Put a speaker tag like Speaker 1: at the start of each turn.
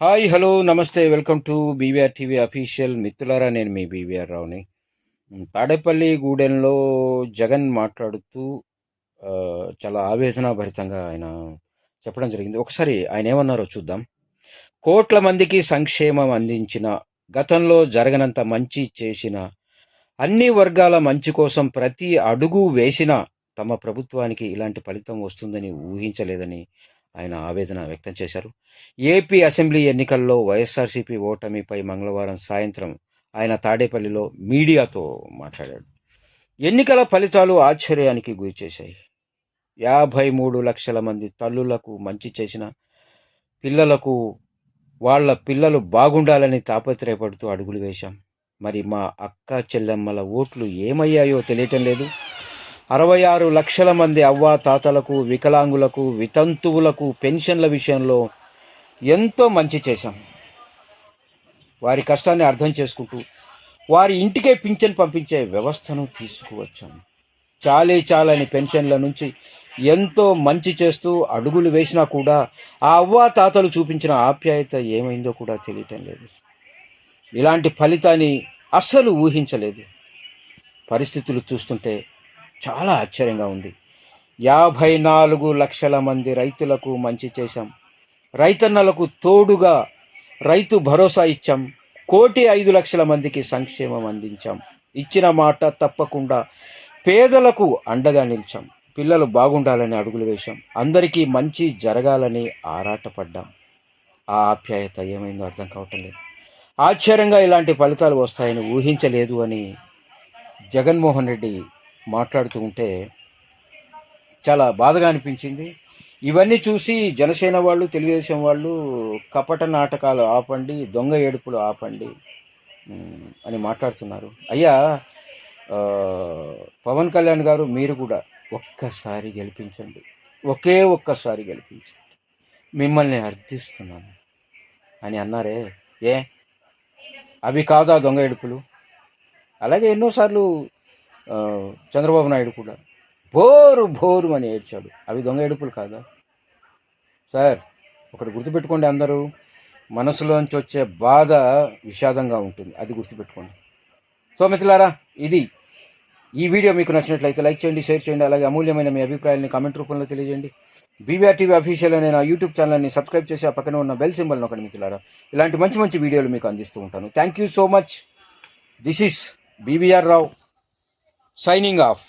Speaker 1: Hi hello నమస్తే welcome to BVR TV official మిత్రులారా నేను మీ బీవీఆర్ రావుని. తాడేపల్లి గూడెంలో జగన్ మాట్లాడుతూ చాలా ఆవేదనాభరితంగా ఆయన చెప్పడం జరిగింది. ఒకసారి ఆయన ఏమన్నారో చూద్దాం. కోట్ల మందికి సంక్షేమం అందించిన గతంలో జరగనంత మంచి చేసిన అన్ని వర్గాల మంచి కోసం ప్రతి అడుగు వేసిన తమ ప్రభుత్వానికి ఇలాంటి ఫలితం వస్తుందని ఊహించలేదని ఆయన ఆవేదన వ్యక్తం చేశారు. ఏపీ అసెంబ్లీ ఎన్నికల్లో వైఎస్ఆర్సీపీ ఓటమిపై మంగళవారం సాయంత్రం ఆయన తాడేపల్లిలో మీడియాతో మాట్లాడాడు. ఎన్నికల ఫలితాలు ఆశ్చర్యానికి గురిచేశాయి యాభై మూడు లక్షల మంది తల్లులకు మంచి చేసిన పిల్లలకు వాళ్ళ పిల్లలు బాగుండాలని తాపత్రయపడుతూ అడుగులు వేశాం. మరి మా అక్క చెల్లెమ్మల ఓట్లు ఏమయ్యాయో తెలియటం లేదు. అరవై ఆరు లక్షల మంది అవ్వా తాతలకు వికలాంగులకు వితంతువులకు పెన్షన్ల విషయంలో ఎంతో మంచి చేశాం. వారి కష్టాన్ని అర్థం చేసుకుంటూ వారి ఇంటికే పింఛన్ పంపించే వ్యవస్థను తీసుకువచ్చాం. చాలే చాలని పెన్షన్ల నుంచి ఎంతో మంచి చేస్తూ అడుగులు వేసినా కూడా ఆ అవ్వా తాతలు చూపించిన ఆప్యాయత ఏమైందో కూడా తెలియటం లేదు. ఇలాంటి ఫలితాన్ని అస్సలు ఊహించలేదు. పరిస్థితులు చూస్తుంటే చాలా ఆశ్చర్యంగా ఉంది. యాభై నాలుగు లక్షల మంది రైతులకు మంచి చేశాం. రైతన్నలకు తోడుగా రైతు భరోసా ఇచ్చాం. కోటి ఐదు లక్షల మందికి సంక్షేమం అందించాం. ఇచ్చిన మాట తప్పకుండా పేదలకు అండగా నిలిచాం. పిల్లలు బాగుండాలని అడుగులు వేశాం. అందరికీ మంచి జరగాలని ఆరాటపడ్డాం. ఆ ఆప్యాయత ఏమైందో అర్థం కావటం లేదు. ఆశ్చర్యంగా ఇలాంటి ఫలితాలు వస్తాయని ఊహించలేదు అని జగన్మోహన్ రెడ్డి మాట్లాడుతూ ఉంటే చాలా బాధగా అనిపించింది. ఇవన్నీ చూసి జనసేన వాళ్ళు తెలుగుదేశం వాళ్ళు కపట నాటకాలు ఆపండి దొంగ ఏడుపులు ఆపండి అని మాట్లాడుతున్నారు. అయ్యా పవన్ కళ్యాణ్ గారు మీరు కూడా ఒక్కసారి గెలిపించండి. ఒకే ఒక్కసారి గెలిపించండి. మిమ్మల్ని అర్థిస్తున్నాను అని అన్నారే. ఏ? అవి కాదా దొంగ ఏడుపులు? అలాగే ఎన్నోసార్లు చంద్రబాబు నాయుడు కూడా బోరు బోరు అని ఏడ్చాడు. అవి దొంగ ఏడుపులు కాదా? సార్ ఒకటి గుర్తుపెట్టుకోండి అందరూ. మనసులోంచి వచ్చే బాధ విషాదంగా ఉంటుంది. అది గుర్తుపెట్టుకోండి. సో మిత్రులారా ఇది ఈ వీడియో మీకు నచ్చినట్లయితే లైక్ చేయండి షేర్ చేయండి అలాగే అమూల్యమైన మీ అభిప్రాయాన్ని కామెంట్ రూపంలో తెలియజేయండి. బీబీఆర్ టీవీ అఫీషియల్ అనే నా యూట్యూబ్ ఛానల్ని సబ్స్క్రైబ్ చేసి ఆ పక్కన ఉన్న బెల్ సింబల్ని ఒకటి మిత్రులారా. ఇలాంటి మంచి మంచి వీడియోలు మీకు అందిస్తూ ఉంటాను. Thank you so much this is B B R Rao signing off.